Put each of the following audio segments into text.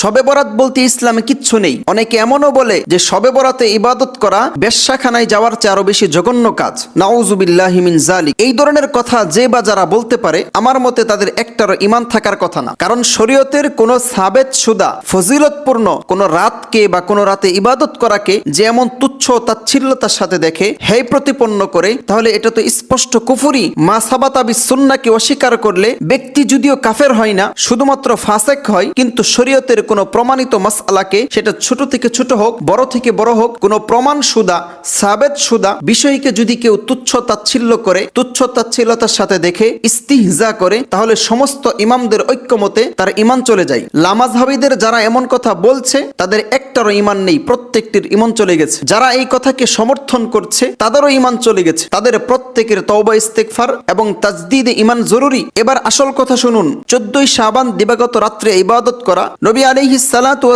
শবে বরাত বলতে ইসলামে কিচ্ছু নেই। অনেকে এমনও বলে যে শবে বরাতে ইবাদত করা বেশ্যাখানায় যাওয়ার চেয়ে আরও বেশি জঘন্য কাজ। নাউজুবিল্লাহিমিন জালিক এই ধরনের কথা যে বা যারা বলতে পারে, আমার মতে তাদের একটারও ইমান থাকার কথা না। কারণ শরীয়তের কোনো সাবেত সুদা, ফজিলতপূর্ণ কোনো রাতকে বা কোনো রাতে ইবাদত করাকে যে এমন তুচ্ছ তাচ্ছিল্যতার সাথে দেখে, হেয় প্রতিপন্ন করে, তাহলে এটা তো স্পষ্ট কুফুরি। মা সাবাতাবি সুন্নাকে অস্বীকার করলে ব্যক্তি যদিও কাফের হয় না, শুধুমাত্র ফাসেক হয়, কিন্তু শরীয়তের কোনো প্রমাণিত মাসআলাকে সেটা ছোট থেকে ছোট হোক, বড় থেকে বড় হোক, কোনো প্রমাণ সুদা সাবেত সুদা বিষয়কে যদি কেউ তুচ্ছ তাচ্ছিল্য করে তুচ্ছ তাচ্ছিল্যতার সাথে দেখে, ইস্তিহজা করে, তাহলে সমস্ত ইমামদের ঐক্যমতে তার ইমান চলে যায়। লামাজহাবিদের যারা এমন কথা বলছে, তাদের একটারও ইমান নেই, প্রত্যেকটির ইমান চলে গেছে। যারা এই কথাকে সমর্থন করছে, তাদেরও ইমান চলে গেছে। তাদের প্রত্যেকের তওবা ইস্তেকফার এবং তাজদিদে ইমান জরুরি। এবার আসল কথা শুনুন। চোদ্দই শাবান দিবাগত রাত্রে ইবাদত করা, নবী আলিহিস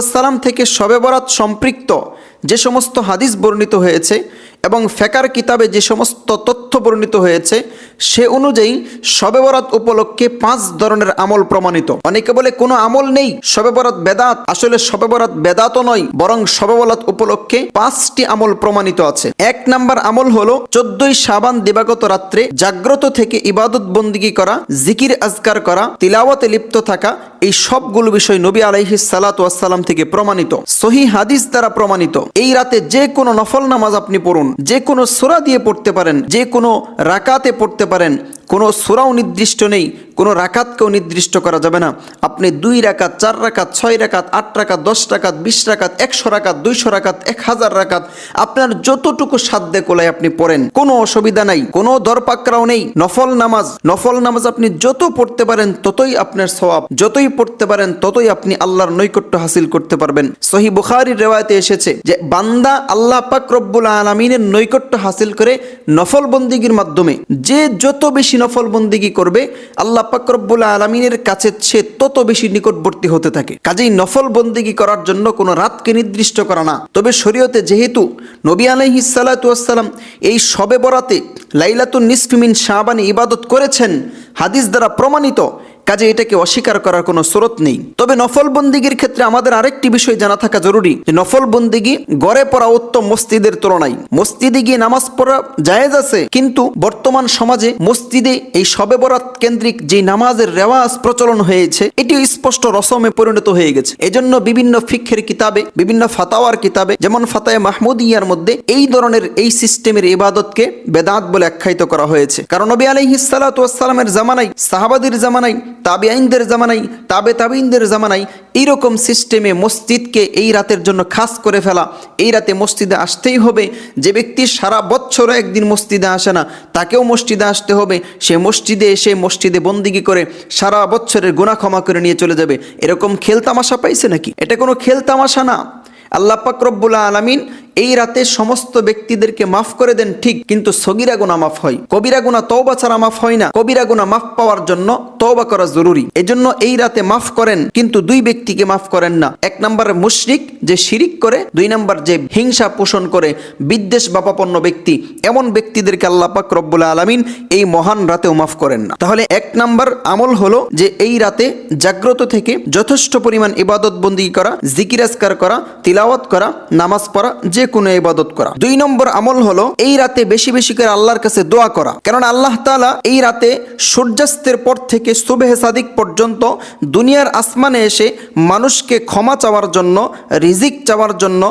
সালাম থেকে শবে বরাত সম্পৃক্ত যে সমস্ত হাদিস বর্ণিত হয়েছে এবং ফেকার কিতাবে যে সমস্ত তথ্য বর্ণিত হয়েছে সে অনুযায়ী শবে বরাত উপলক্ষে পাঁচ ধরনের আমল প্রমাণিত। অনেকে বলে, কোনো আমল নেই, শবে বরাত বেদাত। আসলে শবে বরাত বেদাতও নয়, বরং শবে বরাত উপলক্ষে পাঁচটি আমল প্রমাণিত আছে। এক নাম্বার আমল হলো, চোদ্দই সাবান দিবাগত রাত্রে জাগ্রত থেকে ইবাদত বন্দিগি করা, জিকির আজকার করা, তিলাওয়াতে লিপ্ত থাকা, এই সবগুলো বিষয় নবী আলাইহি সালাতাম থেকে প্রমাণিত। সহি হাদিস দ্বারা প্রমাণিত। এই রাতে যে কোনো নফল নামাজ আপনি পড়ুন, যে কোনো সোরা দিয়ে পড়তে পারেন, যে কোনো রাকাতে পড়তে পারেন। কোনো সুরাও নির্দিষ্ট নেই। কোনো রাকাতকেও নির্দিষ্ট করা যাবে না। আপনি দুই রাকাত, চার রাকাত, ছয় রাকাত, আট রাকাত, দশ রাকাত, বিশ রাকাত, একশো রাকাত, দুইশো রাকাত, এক হাজার রাকাত, আপনার যতটুকু সাধ্যে কোলায় আপনি পড়েন, কোনো অসুবিধা নাই, কোনো দরপাকরাও নেই, নফল নামাজ নফল নামাজ আপনি যত পড়তে পারেন ততই আপনার সওয়াব, যতই পড়তে পারেন ততই আপনি আল্লাহর নৈকট্য হাসিল করতে পারবেন। সহি বুখারির রেওয়ায়তে এসেছে যে, বান্দা আল্লাহ পাক রব্বুল আলমিনের নৈকট্য হাসিল করে নফল বন্দিগির মাধ্যমে, যে যত বেশি নফল বন্দিগি করবে, আল্লাহ রব্বুল আলমিনের কাছে সে তত বেশি নিকটবর্তী হতে থাকে। কাজেই নফল বন্দিগি করার জন্য কোনো রাতকে নির্দিষ্ট করা না। তবে শরীয়তে যেহেতু নবী আলহি সালাতাম এই সবে বরাতে লাইলাতুন নিসফিমিন শাহবানি ইবাদত করেছেন, হাদিস দ্বারা প্রমাণিত কাজে এটাকে অস্বীকার করার কোনো স্রোত নেই। তবে নফল বন্দিগির ক্ষেত্রে আমাদের আরেকটি বিষয় জানা থাকা জরুরি, যে নফল বন্দিগি গড়ে পড়া উত্তম মসজিদের তুলনায়। মসজিদে গিয়ে নামাজ পড়া জায়েজ আছে, কিন্তু বর্তমান সমাজে মসজিদে এই শবে বরাত কেন্দ্রিক যে নামাজের রেওয়াজ প্রচলন হয়েছে এটি স্পষ্ট রসমে পরিণত হয়ে গেছে। এজন্য বিভিন্ন ফিক্ষের কিতাবে, বিভিন্ন ফাতাওয়ার কিতাবে, যেমন ফাতায় মাহমুদিয়ার মধ্যে এই ধরনের এই সিস্টেমের ইবাদতকে বেদাত বলে আখ্যায়িত করা হয়েছে। কারণ নবী আলহিসাল্লামের জামানাই সাহাবাদির জামানাই তাবে আইনদের জামানাই, তাবে তাবিনদের জামানাই এইরকম সিস্টেমে মসজিদকে এই রাতের জন্য খাস করে ফেলা। এই রাতে মসজিদে আসতেই হবে। যে ব্যক্তি সারা বছরও একদিন মসজিদে আসে না, তাকেও মসজিদে আসতে হবে। সে মসজিদে এসে মসজিদে বন্দিগি করে সারা বছরের গুণা ক্ষমা করে নিয়ে চলে যাবে। এরকম খেলতামাশা পাইছে নাকি? এটা কোনো খেলতামাশা না। আল্লাহ পাক আলমিন এই রাতে সমস্ত ব্যক্তিদেরকে মাফ করে দেন, ঠিক, কিন্তু সগিরা গুণা মাফ হয়। কবিরা গুণা তওবা ছাড়া মাফ হয় না। কবিরা গুণা মাফ পাওয়ার জন্য তওবা করা জরুরি। এজন্য এই রাতে মাফ করেন, কিন্তু দুই ব্যক্তিকে মাফ করেন না। এক নম্বর মুশরিক, যে শিরিক করে, দুই নম্বর যে হিংসা পোষণ করে, বিদ্বেষ বাপাপন্ন ব্যক্তি, এমন ব্যক্তিদেরকে আল্লাহ পাক রব্বুল আলমিন এই মহান রাতেও মাফ করেন না। তাহলে এক নম্বর আমল হলো যে এই রাতে জাগ্রত থেকে যথেষ্ট পরিমাণ ইবাদত বন্দি করা জিকিরাজকার করা, তিলাওয়াত করা, নামাজ পড়া, যে যে কোনো ইবাদত করা। দুই নম্বর আমল হলো এই রাতে বেশি বেশি করে আল্লাহর কাছে দোয়া করা। কারণ আল্লাহ তাআলা এই রাতে সূর্যাস্তের পর থেকে সুবেহে সাদিক পর্যন্ত দুনিয়ার আসমানে এসে মানুষকে ক্ষমা চাওয়ার জন্য, রিজিক চাওয়ার জন্য,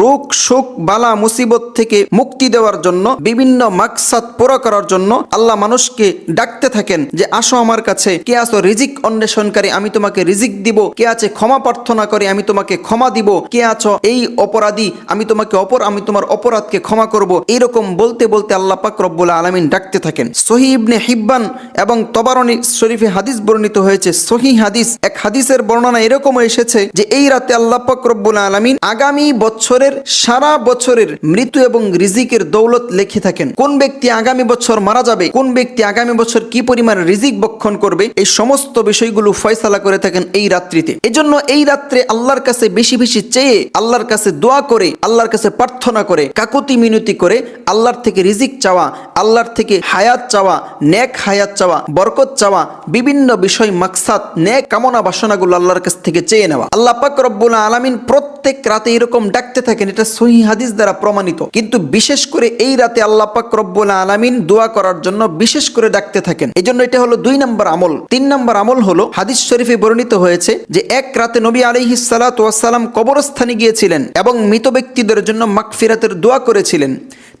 রোগ, শোক, বালা, মুসিবত থেকে মুক্তি দেওয়ার জন্য, বিভিন্ন মাকসাদ পুরো করার জন্য আল্লাহ মানুষকে ডাকতে থাকেন যে, আসো আমার কাছে, কে আসো? রিজিক অন্বেষণকারী, আমি তোমাকে রিজিক দিব। কে আছে ক্ষমা প্রার্থনা করে, আমি তোমাকে ক্ষমা দিব। কে আছো? এই অপরাধী, আমি তোমাকে অপর, আমি তোমার অপরাধকে ক্ষমা করব। এইরকম বলতে বলতে আল্লাহ পাক রব্বুল আলমিন ডাকতে থাকেন। সহি ইবনে হিব্বান এবং তবারনি শরীফে হাদিস বর্ণিত হয়েছে। সহি হাদিস, এক হাদিসের বর্ণনা এরকম এসেছে যে, এই রাতে আল্লাহ পাক রব্বুল আলমিন আগামী বছরের, সারা বছরের মৃত্যু এবং রিজিকের দৌলত লিখে থাকেন। কোন ব্যক্তি আগামী বছর মারা যাবে, কোন ব্যক্তি আগামী বছর কি পরিমাণ রিজিক বক্ষণ করবে, এই সমস্ত বিষয়গুলো ফয়সালা করে থাকেন এই রাত্রিতে। এজন্য এই রাত্রে আল্লাহর কাছে বেশি বেশি চেয়ে, আল্লাহর কাছে দোয়া করে, আল্লাহর কাছে প্রার্থনা করে, কাকুতি মিনতি করে, আল্লাহর থেকে রিজিক চাওয়া, আল্লাহর থেকে হায়াত চাওয়া, নেক হায়াত চাওয়া, বরকত চাওয়া, বিভিন্ন বিষয়, মাকসাদ, নেক কামনা বাসনাগুলো আল্লাহর কাছ থেকে চেয়ে নেওয়া। আল্লাহ পাক রব্বুল আলামিন প্রত্যেক রাতে এরকম ডাকতে থাকেন, এটা সহি হাদিস দ্বারা প্রমাণিত। কিন্তু বিশেষ করে এই রাতে আল্লাহ পাক রব্বুল আলামিন দোয়া করার জন্য বিশেষ করে ডাকতে থাকেন। এই জন্য এটা হলো দুই নম্বর আমল। তিন নম্বর আমল হলো, হাদিস শরীফে বর্ণিত হয়েছে যে, এক রাতে নবী আলাইহি সালাম কবরস্থানে গিয়েছিলেন এবং মৃত ব্যক্তিদের জন্য মাগফিরাতের দোয়া করেছিলেন।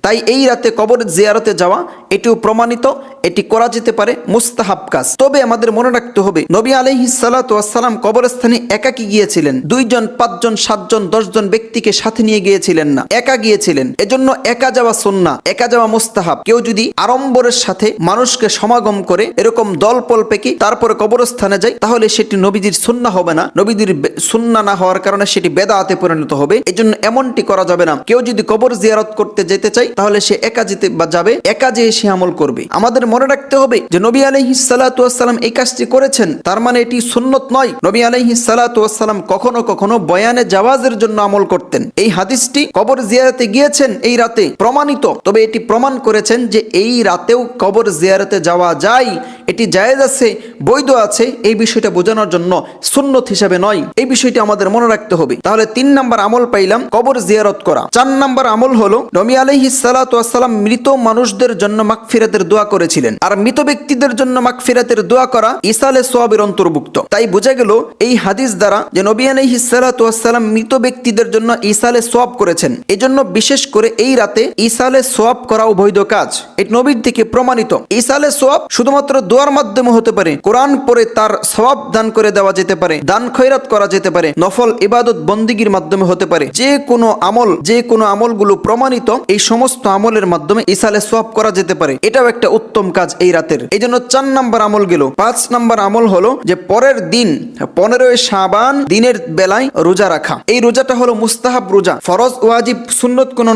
তাই এই রাতে কবর জিয়ারতে যাওয়া এটিও প্রমাণিত এটি করা যেতে পারে মুস্তাহাব কাজ। তবে আমাদের মনে রাখতে হবে, নবী আলাইহি সালাম কবরস্থানে একাকি গিয়েছিলেন। দুইজন, পাঁচজন, সাতজন, দশজন ব্যক্তিকে সাথে নিয়ে গিয়েছিলেন না। একা গিয়েছিলেন। এজন্য একা যাওয়া সুন্না একা যাওয়া মুস্তাহাব। কেউ যদি আড়ম্বরের সাথে মানুষকে সমাগম করে এরকম দল পল পেকি তারপরে কবরস্থানে যায়, তাহলে সেটি নবীজির সুন্না হবে না। নবীজির সুন্না না হওয়ার কারণে সেটি বেদাতে পরিণত হবে। এজন্য এমনটি করা যাবে না। কেউ যদি কবর জিয়ারত করতে যেতে চায়, তাহলে সে একা যেতে বা যাবে। একা যেয়ে সে আমল করবে। আমাদের মনে রাখতে হবে যে নবী আলাইহি সালাম এই কাজটি করেছেন। তার মানে এটি সুন্নত নয়। নবী আলাইহি সালাম কখনো কখনো বয়ানে জাওয়াজের জন্য আমল করতেন। এই হাদিসটি কবর জিয়ারতে গিয়েছেন এই রাতে প্রমাণিত। তবে এটি প্রমাণ করেছেন যে এই রাতেও কবর জিয়ারতে যাওয়া যায়। এটি জায়েজ আছে, বৈধ আছে, এই বিষয়টা বোঝানোর জন্য সুন্নত হিসাবে নয়। এই বিষয়টি আমাদের মনে রাখতে হবে। তাহলে তিন নাম্বার আমল পাইলাম, কবর জিয়ারত করা। চার নাম্বার আমল হলো, নবী আলাইহি সালাম মৃত মানুষদের জন্য মাগফিরাতের দোয়া করেছিলেন। আর মৃত ব্যক্তিদের জন্য মাগফিরাতের দোয়া করা ইসালে সোয়াবের অন্তর্ভুক্ত। তাই বোঝা গেল, এই হাদিস দ্বারা যে নবী আলাইহি সালাম মৃত ব্যক্তিদের জন্য ইসালে সোয়াব করেছেন, এজন্য বিশেষ করে এই রাতে ইসালে সোয়াব করা বৈধ কাজ। এটি নবীর থেকে প্রমাণিত। ইসালে সোয়াব শুধুমাত্র দোয়ার মাধ্যমে হতে পারে, কোরআন পরে তার সওয়াব দান করে দেওয়া যেতে পারে, দান খয়রাত করা যেতে পারে, নফল ইবাদত বন্দিগির মাধ্যমে হতে পারে। যে কোনো আমল, যে কোনো আমলগুলো প্রমাণিত, এই সমস্ত আমলের মাধ্যমে ইসালে সোয়াব করা যেতে পারে। এটাও একটা উত্তম কাজ এই রাতের। এই জন্য চার নাম্বার আমল গেল। পাঁচ নাম্বার আমল হলো যে পরের দিন, পনেরোই সাবান দিনের বেলায় রোজা রাখা। এই রোজাটা হলো মুস্তাহাব রোজা। ফরজ, ওয়াজিব, সুন্নত কোন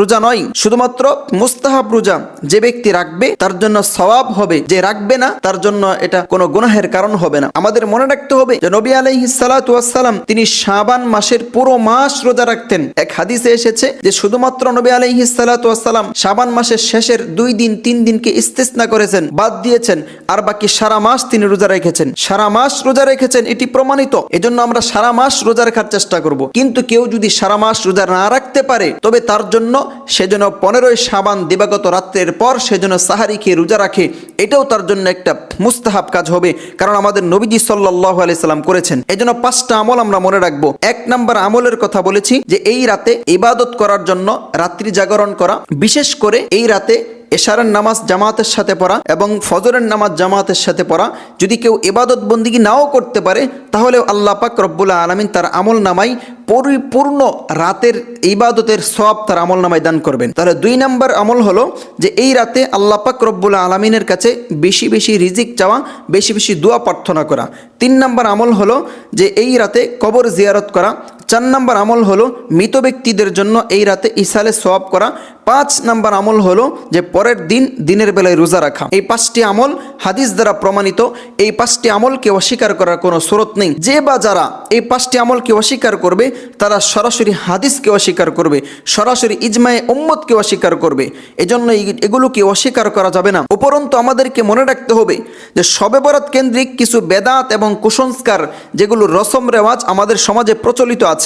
রোজা নয়। শুধুমাত্র মুস্তাহাব রোজা যে ব্যক্তি রাখবে, তার জন্য সওয়াব হবে। যে রাখবে না, তার জন্য এটা কোনো গুনাহের কারণ হবে না। আমাদের মনে রাখতে হবে যে নবী আলাইহি সালাম তিনি সাবান মাসের পুরো মাস রোজা রাখতেন। এক হাদিসে এসেছে যে শুধুমাত্র নবী আলাইহি সালাম শাবান মাসের শেষের দুই দিন, তিন দিনকে ইস্তেসনা করেছেন, বাদ দিয়েছেন, আর বাকি সারা মাস তিনি রোজা রেখেছেন। সারা মাস রোজা রেখেছেন এটি প্রমাণিত। এজন্য আমরা সারা মাস রোজা রাখার চেষ্টা করব। কিন্তু কেউ যদি সারা মাস রোজা না রাখতে পারে, তবে তার জন্য সেজন্য পনেরোই সাবান দিবাগত রাত্রের পর সেজন্য সাহারি খেয়ে রোজা রাখে, এটাও তার জন্য একটা মুস্তাহাব কাজ হবে, কারণ আমাদের নবীজি সাল্লাহ আলাইসাল্লাম করেছেন। এই জন্য পাঁচটা আমল আমরা মনে রাখব। এক নাম্বার আমলের কথা বলেছি যে এই রাতে ইবাদত করার জন্য রাত্রি জাগরণ করা, বিশেষ করে এই রাতে এশারের নামাজ জামাতের সাথে পড়া এবং ফজরের নামাজ জামাতের সাথে পড়া যদি কেউ এবাদত বন্দিগি নাও করতে পারে, তাহলে আল্লাহ পাক রব্বুল্লাহ আলমিন তার আমল নামাই পরিপূর্ণ রাতের ইবাদতের সব তার আমল নামায় দান করবেন। তাহলে দুই নম্বর আমল হলো যে এই রাতে আল্লাহ পাক রব্বুল্লাহ আলমিনের কাছে বেশি বেশি রিজিক চাওয়া, বেশি বেশি দোয়া প্রার্থনা করা। তিন নম্বর আমল হলো যে এই রাতে কবর জিয়ারত করা চার নম্বর আমল হলো মৃত ব্যক্তিদের জন্য এই রাতে ইসালে সওয়াব করা। পাঁচ নাম্বার আমল হলো যে পরের দিন দিনের বেলায় রোজা রাখা। এই পাঁচটি আমল হাদিস দ্বারা প্রমাণিত। এই পাঁচটি আমলকে অস্বীকার করার কোনো স্রোত নেই। যে বা যারা এই পাঁচটি আমলকে অস্বীকার করবে, তারা সরাসরি হাদিসকে অস্বীকার করবে, সরাসরি ইজমায়ে উম্মতকে অস্বীকার করবে। এজন্য এগুলোকে অস্বীকার করা যাবে না। উপরন্তু আমাদেরকে মনে রাখতে হবে যে শবে বরাত কেন্দ্রিক কিছু বেদাত এবং কুসংস্কার, যেগুলো রসম রেওয়াজ আমাদের সমাজে প্রচলিত আছে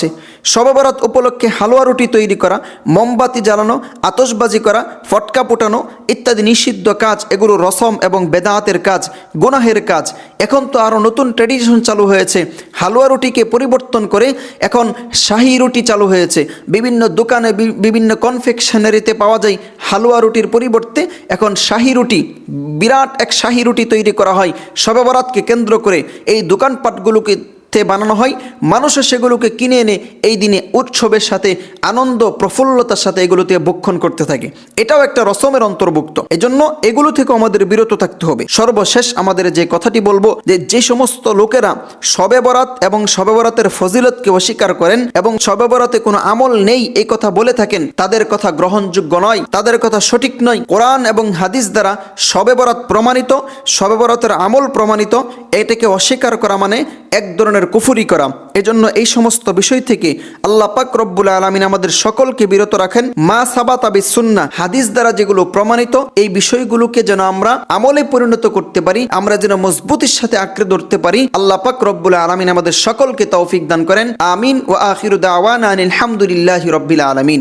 শবে বরাত উপলক্ষে হালুয়া রুটি তৈরি করা, মোমবাতি জ্বালানো আতসবাজি করা, ফটকা পোটানো ইত্যাদি নিষিদ্ধ কাজ, এগুলো রসম এবং বেদাতের কাজ, গোনাহের কাজ। এখন তো আরও নতুন ট্র্যাডিশন চালু হয়েছে। হালুয়া রুটিকে পরিবর্তন করে এখন শাহি রুটি চালু হয়েছে। বিভিন্ন দোকানে বিভিন্ন কনফেকশনারিতে পাওয়া যায় হালুয়া রুটির পরিবর্তে এখন শাহি রুটি, বিরাট এক শাহি রুটি তৈরি করা হয়। শবে কেন্দ্র করে এই দোকানপাটগুলোকে তে বানানো হয়। মানুষও সেগুলোকে কিনে এনে এই দিনে উৎসবের সাথে, আনন্দ, প্রফুল্লতার সাথে এগুলোতে ভক্ষণ করতে থাকে। এটাও একটা রসমের অন্তর্ভুক্ত। এজন্য এগুলো থেকে আমাদের বিরত থাকতে হবে। সর্বশেষ আমাদের যে কথাটি বলব যে যে সমস্ত লোকেরা শবে বরাত এবং শবে বরাতের ফজিলতকে অস্বীকার করেন এবং শবে বরাতে কোনো আমল নেই এই কথা বলে থাকেন, তাদের কথা গ্রহণযোগ্য নয়, তাদের কথা সঠিক নয়। কোরআন এবং হাদিস দ্বারা শবে বরাত প্রমাণিত শবে বরাতের আমল প্রমাণিত, এটাকে অস্বীকার করা মানে এক ধরনের ধরনের কুফুরি করা। এজন্য এই সমস্ত বিষয় থেকে আল্লাহ পাক রব্বুল আলমিন আমাদের সকলকে বিরত রাখেন। মা সাবা তাবি সুন্না হাদিস দ্বারা যেগুলো প্রমাণিত, এই বিষয়গুলোকে যেন আমরা আমলে পরিণত করতে পারি, আমরা যেন মজবুতির সাথে আঁকড়ে ধরতে পারি। আল্লাহ পাক রব্বুল আলমিন আমাদের সকলকে তৌফিক দান করেন। আমিন ও আখিরুদ্দাওয়ান আলহামদুলিল্লাহ রব্বিল আলমিন।